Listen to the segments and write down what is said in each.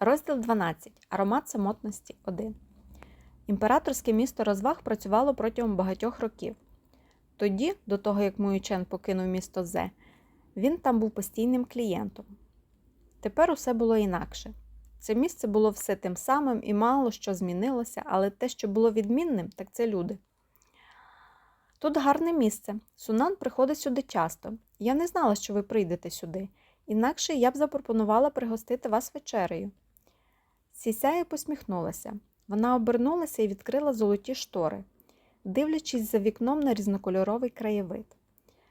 Розділ 12. Аромат самотності 1. Імператорське місто розваг працювало протягом багатьох років. Тоді, до того як Муючен покинув місто Зе, він там був постійним клієнтом. Тепер усе було інакше. Це місце було все тим самим і мало що змінилося, але те, що було відмінним, так це люди. Тут гарне місце. Сунан приходить сюди часто. Я не знала, що ви прийдете сюди. Інакше я б запропонувала пригостити вас вечерею. Сісяя посміхнулася. Вона обернулася і відкрила золоті штори, дивлячись за вікном на різнокольоровий краєвид.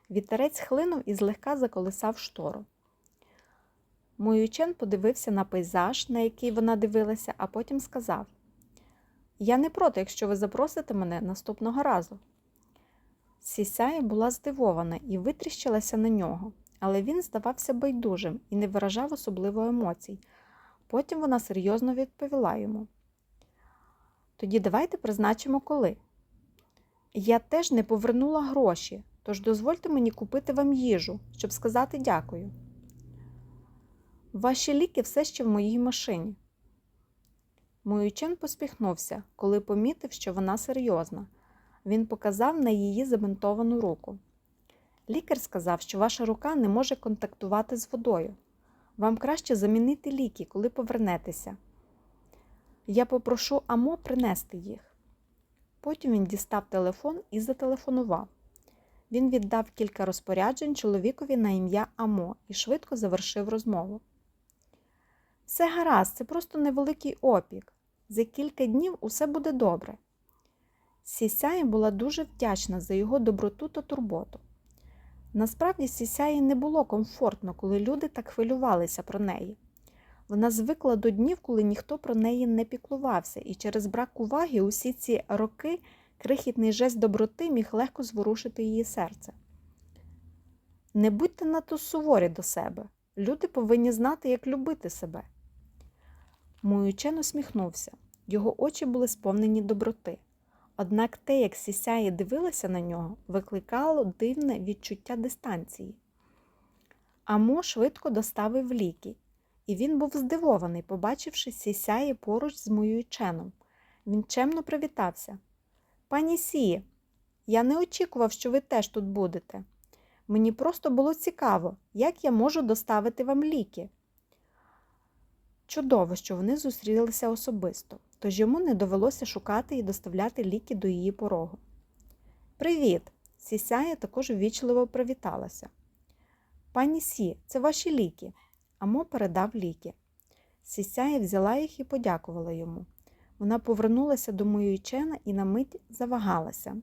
Вітерець хлинув і злегка заколисав штору. Моючен подивився на пейзаж, на який вона дивилася, а потім сказав: Я не проти, якщо ви запросите мене наступного разу. Сісяя була здивована і витріщилася на нього, але він здавався байдужим і не виражав особливо емоцій. Потім вона серйозно відповіла йому. Тоді давайте призначимо коли. Я теж не повернула гроші, тож дозвольте мені купити вам їжу, щоб сказати дякую. Ваші ліки все ще в моїй машині. Моючен поспіхнувся, коли помітив, що вона серйозна. Він показав на її забинтовану руку. Лікар сказав, що ваша рука не може контактувати з водою. Вам краще замінити ліки, коли повернетеся. Я попрошу Амо принести їх. Потім він дістав телефон і зателефонував. Він віддав кілька розпоряджень чоловікові на ім'я Амо і швидко завершив розмову. Все гаразд, це просто невеликий опік. За кілька днів усе буде добре. Сісяя була дуже вдячна за його доброту та турботу. Насправді Сісяї не було комфортно, коли люди так хвилювалися про неї. Вона звикла до днів, коли ніхто про неї не піклувався, і через брак уваги усі ці роки крихітний жест доброти міг легко зворушити її серце. Не будьте надто суворі до себе. Люди повинні знати, як любити себе. Моючен усміхнувся. Його очі були сповнені доброти. Однак те, як Сісяї дивилася на нього, викликало дивне відчуття дистанції. Амо швидко доставив ліки, і він був здивований, побачивши Сісяї поруч з Моюченом. Він чемно привітався. Пані Сіє, я не очікував, що ви теж тут будете. Мені просто було цікаво, як я можу доставити вам ліки. Чудово, що вони зустрілися особисто, тож йому не довелося шукати і доставляти ліки до її порогу. Привіт! Сісяя також ввічливо привіталася. Пані Сі, це ваші ліки. Амо передав ліки. Сісяя взяла їх і подякувала йому. Вона повернулася до Моючена і на мить завагалася.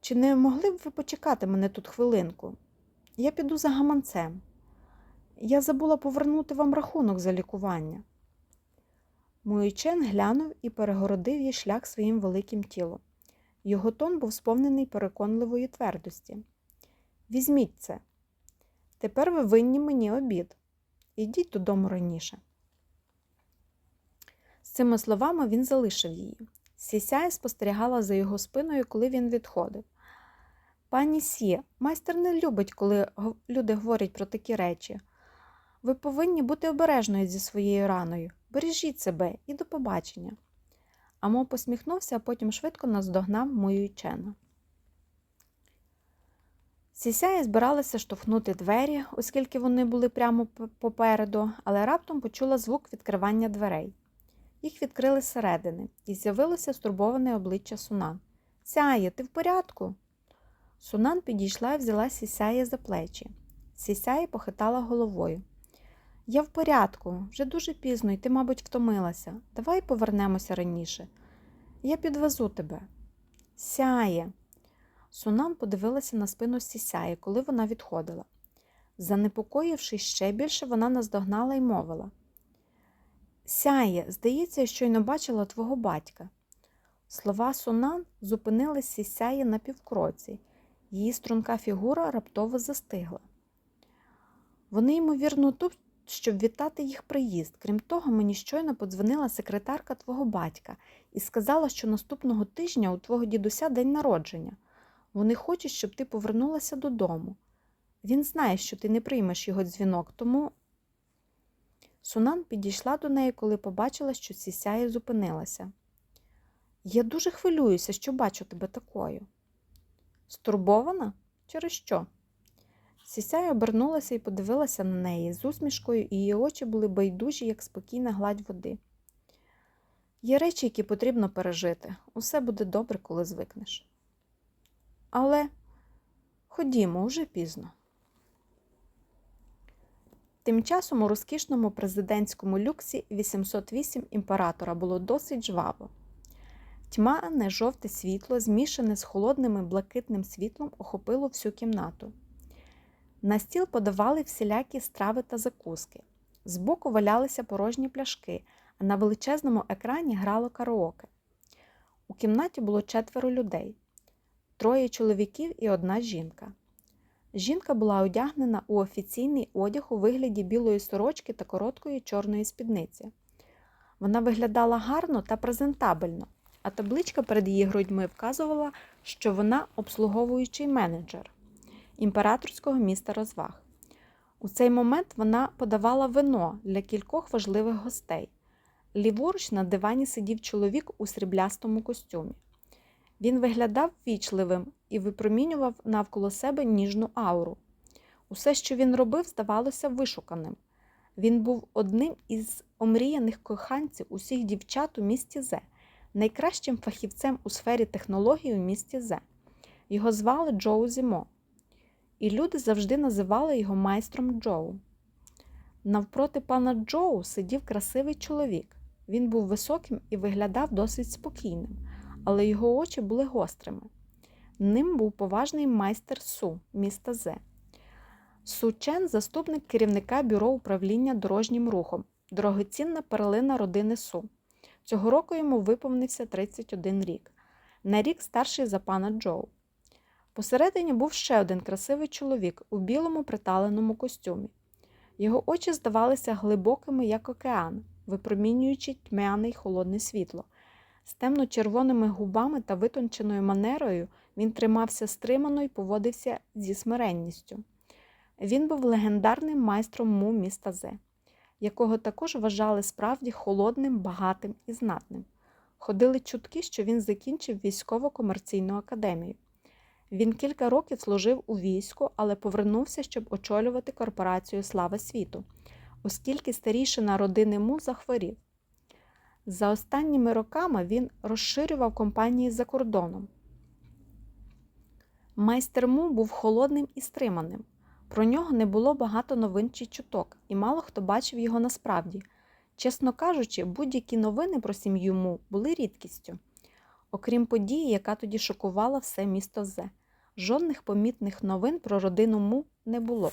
Чи не могли б ви почекати мене тут хвилинку? Я піду за гаманцем. Я забула повернути вам рахунок за лікування. Моючен глянув і перегородив їй шлях своїм великим тілом. Його тон був сповнений переконливої твердості. Візьміть це. Тепер ви винні мені обід. Ідіть додому раніше. З цими словами він залишив її. Сісяя спостерігала за його спиною, коли він відходив. Пані Сі, майстер не любить, коли люди говорять про такі речі. Ви повинні бути обережною зі своєю раною. Бережіть себе і до побачення. Амо посміхнувся, а потім швидко наздогнав мою чена. Сісяя збиралася штовхнути двері, оскільки вони були прямо попереду, але раптом почула звук відкривання дверей. Їх відкрили зсередини, і з'явилося стурбоване обличчя Сунан. Сяє, ти в порядку? Сунан підійшла і взяла Сісяє за плечі. Сісяє похитала головою. Я в порядку, вже дуже пізно, і ти, мабуть, втомилася. Давай повернемося раніше. Я підвезу тебе. Сяє. Сунан подивилася на спину Сісяї, коли вона відходила. Занепокоївшись ще більше, вона наздогнала й мовила. Сяє, здається, я щойно бачила твого батька. Слова Сунан зупинили Сісяї на півкроці. Її струнка фігура раптово застигла. Вони, ймовірно, щоб вітати їх приїзд. Крім того, мені щойно подзвонила секретарка твого батька і сказала, що наступного тижня у твого дідуся день народження. Вони хочуть, щоб ти повернулася додому. Він знає, що ти не приймеш його дзвінок, тому. Сунан підійшла до неї, коли побачила, що сісяє зупинилася. Я дуже хвилююся, що бачу тебе такою. Стурбована? Через що? Сісяя обернулася і подивилася на неї з усмішкою, і її очі були байдужі, як спокійна гладь води. Є речі, які потрібно пережити. Усе буде добре, коли звикнеш. Але ходімо, уже пізно. Тим часом у розкішному президентському люксі 808 імператора було досить жваво. Тьмане жовте світло, змішане з холодним блакитним світлом, охопило всю кімнату. На стіл подавали всілякі страви та закуски. Збоку валялися порожні пляшки, а на величезному екрані грало караоке. У кімнаті було четверо людей троє чоловіків і одна жінка. Жінка була одягнена у офіційний одяг у вигляді білої сорочки та короткої чорної спідниці. Вона виглядала гарно та презентабельно, а табличка перед її грудьми вказувала, що вона обслуговуючий менеджер імператорського міста розваг. У цей момент вона подавала вино для кількох важливих гостей. Ліворуч на дивані сидів чоловік у сріблястому костюмі. Він виглядав ввічливим і випромінював навколо себе ніжну ауру. Усе, що він робив, здавалося вишуканим. Він був одним із омріяних коханців усіх дівчат у місті Зе, найкращим фахівцем у сфері технологій у місті Зе. Його звали Джоу Зімо, і люди завжди називали його майстром Джоу. Навпроти пана Джоу сидів красивий чоловік. Він був високим і виглядав досить спокійним, але його очі були гострими. Ним був поважний майстер Су міста Зе. Су Чен – заступник керівника бюро управління дорожнім рухом, дорогоцінна перлина родини Су. Цього року йому виповнився 31 рік. На рік старший за пана Джоу. Посередині був ще один красивий чоловік у білому приталеному костюмі. Його очі здавалися глибокими, як океан, випромінюючи тьмяне й холодне світло. З темно-червоними губами та витонченою манерою він тримався стримано і поводився зі смиренністю. Він був легендарним майстром му міста Зе, якого також вважали справді холодним, багатим і знатним. Ходили чутки, що він закінчив військово-комерційну академію. Він кілька років служив у війську, але повернувся, щоб очолювати корпорацію Слава світу, оскільки старішина родини Му захворів. За останніми роками він розширював компанії за кордоном. Майстер Му був холодним і стриманим. Про нього не було багато новин чи чуток, і мало хто бачив його насправді. Чесно кажучи, будь-які новини про сім'ю Му були рідкістю. Окрім події, яка тоді шокувала все місто Зе. Жодних помітних новин про родину Му не було.